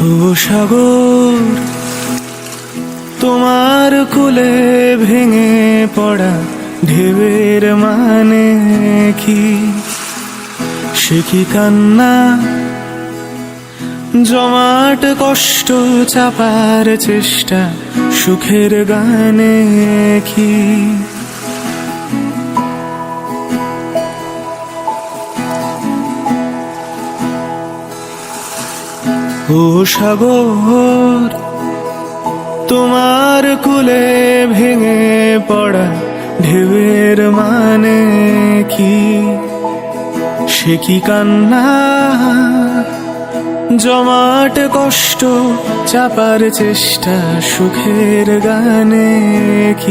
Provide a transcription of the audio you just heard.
ও সাগর, তোমার কুলে ভেঙে পড়া ঢেউয়ের মানে কি? সে কি কান্না? জমাট কষ্ট চাপার চেষ্টা সুখের গানে কি? ও সাগর, তোমার কুলে ভেঙে পড়া ঢেউয়ের মানে কি? সে কি কান্না? জমাট কষ্ট চাপার চেষ্টা সুখের গানে কি?